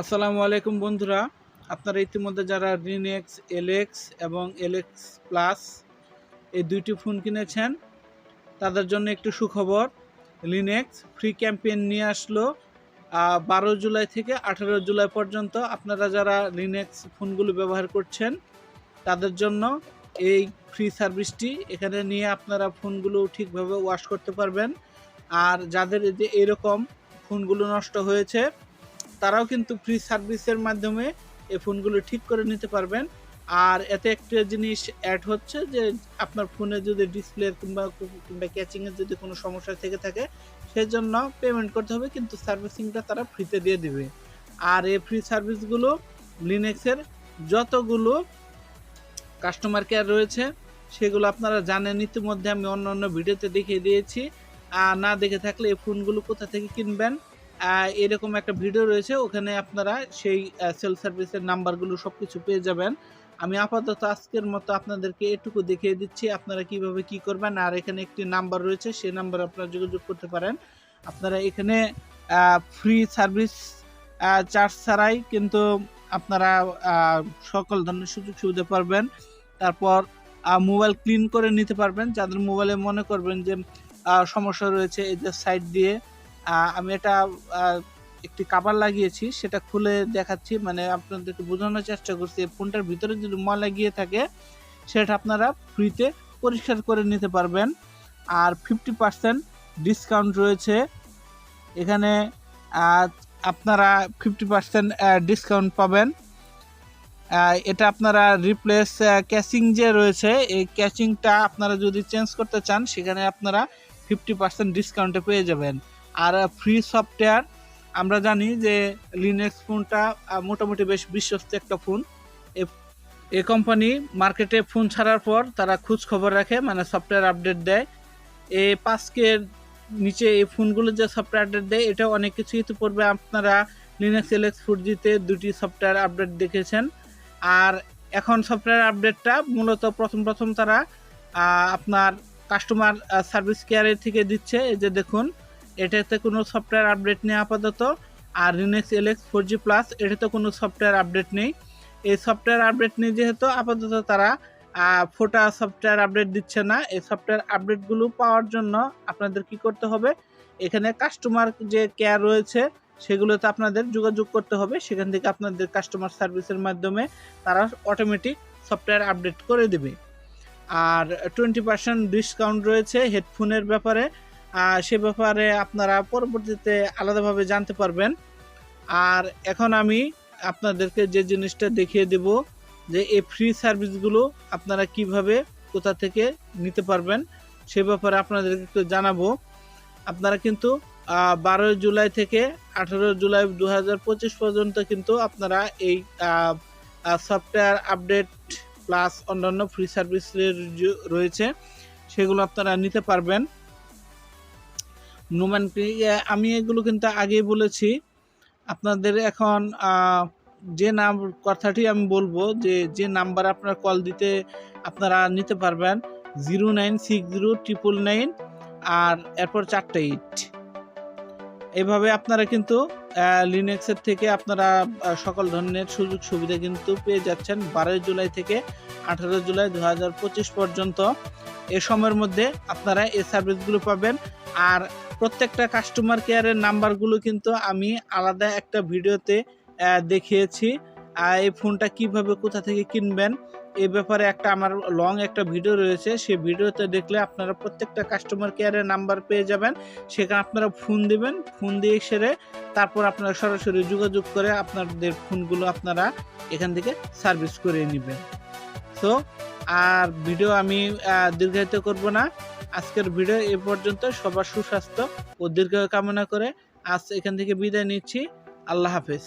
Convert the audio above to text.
আসসালামু আলাইকুম বন্ধুরা। আপনারা ইতিমধ্যে যারা রিনেক্স, এলএক্স এবং এলএক্স প্লাস এই দুইটি ফোন কিনেছেন, তাদের জন্য একটু সুখবর। লিনেক্স ফ্রি ক্যাম্পেইন নিয়ে আসলো বারো জুলাই থেকে আঠারো জুলাই পর্যন্ত আপনারা যারা লিনেক্স ফোনগুলো ব্যবহার করছেন, তাদের জন্য এই ফ্রি সার্ভিসটি এখানে নিয়ে আপনারা ফোনগুলো ঠিকভাবে ওয়াশ করতে পারবেন। আর যাদের যে এরকম ফোনগুলো নষ্ট হয়েছে তারাও কিন্তু ফ্রি সার্ভিসের মাধ্যমে এই ফোনগুলো ঠিক করে নিতে পারবেন। আর এতে একটা জিনিস অ্যাড হচ্ছে যে, আপনার ফোনে যদি ডিসপ্লে কিংবা কিংবা ক্যাচিংয়ের যদি কোনো সমস্যা থেকে থাকে, সেজন্য পেমেন্ট করতে হবে, কিন্তু সার্ভিসিংটা তারা ফ্রিতে দিয়ে দিবে। আর এই ফ্রি সার্ভিসগুলো লিনেক্সের যতগুলো কাস্টমার কেয়ার রয়েছে, সেগুলো আপনারা জানেন। ইতিমধ্যে আমি অন্য অন্য ভিডিওতে দেখিয়ে দিয়েছি। আর না দেখে থাকলে এই ফোনগুলো কোথা থেকে কিনবেন? এরকম একটা ভিডিও রয়েছে, ওখানে আপনারা সেই সেল সার্ভিসের নাম্বারগুলো সব কিছু পেয়ে যাবেন। আমি আপাতত আজকের মতো আপনাদেরকে এটুকু দেখিয়ে দিচ্ছি, আপনারা কীভাবে কি করবেন, আর এখানে একটি নাম্বার রয়েছে, সেই নাম্বার আপনারা যোগাযোগ করতে পারেন। আপনারা এখানে ফ্রি সার্ভিস চার্জ ছাড়াই কিন্তু আপনারা সকল ধরনের সুযোগ সুবিধা পারবেন। তারপর মোবাইল ক্লিন করে নিতে পারবেন। যাদের মোবাইলে মনে করবেন যে সমস্যা রয়েছে, এই যে সাইড দিয়ে আমি এটা একটি কাবার লাগিয়েছি, সেটা খুলে দেখাচ্ছি মানে আপনাদেরকে বোঝানোর চেষ্টা করছি ফোনটার ভিতরে যদি ময়লা গিয়ে থাকে, সেটা আপনারা ফ্রিতে পরিষ্কার করে নিতে পারবেন। আর ফিফটি পার্সেন্ট ডিসকাউন্ট রয়েছে। এখানে আপনারা ফিফটি পার্সেন্ট ডিসকাউন্ট পাবেন। এটা আপনারা রিপ্লেস ক্যাচিং যে রয়েছে, এই ক্যাচিংটা আপনারা যদি চেঞ্জ করতে চান, সেখানে আপনারা ফিফটি পার্সেন্ট ডিসকাউন্টে পেয়ে যাবেন। আর ফ্রি সফটওয়্যার আমরা জানি যে লিনেক্স ফোনটা মোটামুটি বেশ বিশ্বস্ত একটা ফোন এ কোম্পানি মার্কেটে ফোন ছাড়ার পর তারা খোঁজ খবর রাখে মানে সফটওয়্যার আপডেট দেয়। এ পাঁচকের নিচে এই ফোনগুলো যে সফটওয়্যার আপডেট দেয়, এটা অনেক কিছু ইতিপূর্বে আপনারা লিনাক্স এলেক্স ফোর জিতে দুটি সফটওয়্যার আপডেট দেখেছেন। আর এখন সফটওয়্যার আপডেটটা মূলত প্রথম প্রথম তারা আপনার কাস্টমার সার্ভিস কেয়ারের থেকে দিচ্ছে। এই যে দেখুন এটাতে কোনো সফটওয়্যার আপডেট নেই আপাতত। আর Rinex LX four G plus এটাতে কোনো সফটওয়্যার আপডেট নেই। এই সফটওয়্যার আপডেট নেই যেহেতু আপাতত তারা ফোটা সফটওয়্যার আপডেট দিচ্ছে না, এই সফটওয়্যার আপডেটগুলো পাওয়ার জন্য আপনাদের কি করতে হবে? এখানে কাস্টমার যে কেয়ার রয়েছে, সেগুলোতে আপনাদের যোগাযোগ করতে হবে। সেখান থেকে আপনাদের কাস্টমার সার্ভিসের মাধ্যমে তারা অটোমেটিক সফটওয়্যার আপডেট করে দেবে। আর টোয়েন্টি পার্সেন্ট ডিসকাউন্ট রয়েছে হেডফোনের ব্যাপারে। সে ব্যাপারে আপনারা পরবর্তীতে আলাদাভাবে জানতে পারবেন। আর এখন আমি আপনাদেরকে যে জিনিসটা দেখিয়ে দেব, যে এই ফ্রি সার্ভিসগুলো আপনারা কীভাবে, কোথা থেকে নিতে পারবেন, সে ব্যাপারে আপনাদেরকে একটু জানাব। আপনারা কিন্তু বারোই জুলাই থেকে আঠারো জুলাই দু হাজার পঁচিশ পর্যন্ত কিন্তু আপনারা এই সফটওয়্যার আপডেট প্লাস অন্যান্য ফ্রি সার্ভিসের রয়েছে, সেগুলো আপনারা নিতে পারবেন। নোম্যান আমি এগুলো কিন্তু আগেই বলেছি। আপনাদের এখন যে নাম, কথাটি আমি বলব যে যে নাম্বার আপনার কল দিতে আপনারা নিতে পারবেন zero nine six zero triple nine আর এরপর চারটে এইট এভাবে আপনারা কিন্তু লিনেক্সের থেকে আপনারা সকল ধরনের সুযোগ সুবিধা কিন্তু পেয়ে যাচ্ছেন বারোই জুলাই থেকে আঠারো জুলাই দু হাজার পঁচিশ পর্যন্ত। এ সময়ের মধ্যে আপনারা এই সার্ভিসগুলো পাবেন। আর প্রত্যেকটা কাস্টমার কেয়ারের নাম্বারগুলো কিন্তু আমি আলাদা একটা ভিডিওতে দেখিয়েছি। এই ফোনটা কীভাবে, কোথা থেকে কিনবেন, এ ব্যাপারে একটা আমার লং একটা ভিডিও রয়েছে। সেই ভিডিওতে দেখলে আপনারা প্রত্যেকটা কাস্টমার কেয়ারের নাম্বার পেয়ে যাবেন। সেখানে আপনারা ফোন দিবেন ফোন দিয়ে সেরে তারপর আপনারা সরাসরি যোগাযোগ করে আপনাদের ফোনগুলো আপনারা এখান থেকে সার্ভিস করে নেবেন। তো আর ভিডিও আমি দীর্ঘায়িত করব না। আজকের ভিডিও এ পর্যন্ত সবার সুস্বাস্থ্য ও দীর্ঘ কামনা করে আজ এখান থেকে বিদায় নিচ্ছি। আল্লাহ হাফেজ।